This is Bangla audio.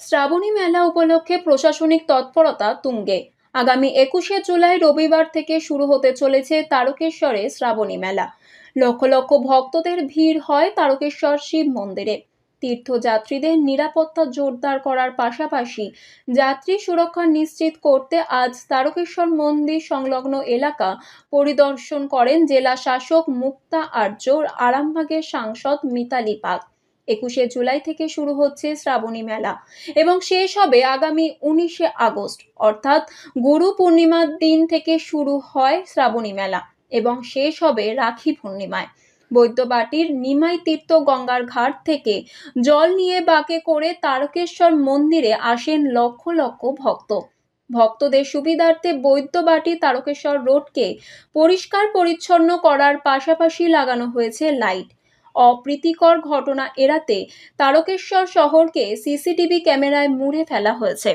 শ্রাবণী মেলা উপলক্ষে প্রশাসনিক তৎপরতা তুঙ্গে। আগামী একুশে জুলাই রবিবার থেকে শুরু হতে চলেছে তারকেশ্বরে শ্রাবণী মেলা। লক্ষ লক্ষ ভক্তদের ভিড় হয় তারকেশ্বর শিব মন্দিরে। তীর্থযাত্রীদের নিরাপত্তা জোরদার করার পাশাপাশি যাত্রী সুরক্ষা নিশ্চিত করতে আজ তারকেশ্বর মন্দির সংলগ্ন এলাকা পরিদর্শন করেন জেলা শাসক মুক্তা আর্য আরামবাগের সাংসদ মিতালি পাক। একুশে জুলাই থেকে শুরু হচ্ছে শ্রাবণী মেলা এবং শেষ হবে আগামী উনিশে আগস্ট। অর্থাৎ গুরু পূর্ণিমার দিন থেকে শুরু হয় শ্রাবণী মেলা এবং শেষ হবে রাখি পূর্ণিমায়। বৈদ্যবাটির নিমাই তীর্থ গঙ্গার ঘাট থেকে জল নিয়ে বাঁকে করে তারকেশ্বর মন্দিরে আসেন লক্ষ লক্ষ ভক্ত। ভক্তদের সুবিধার্থে বৈদ্যবাটি তারকেশ্বর রোডকে পরিষ্কার পরিচ্ছন্ন করার পাশাপাশি লাগানো হয়েছে লাইট। অপ্রীতিকর ঘটনা এড়াতে তারকেশ্বর শহরকে সিসিটিভি ক্যামেরায় মুড়ে ফেলা হয়েছে।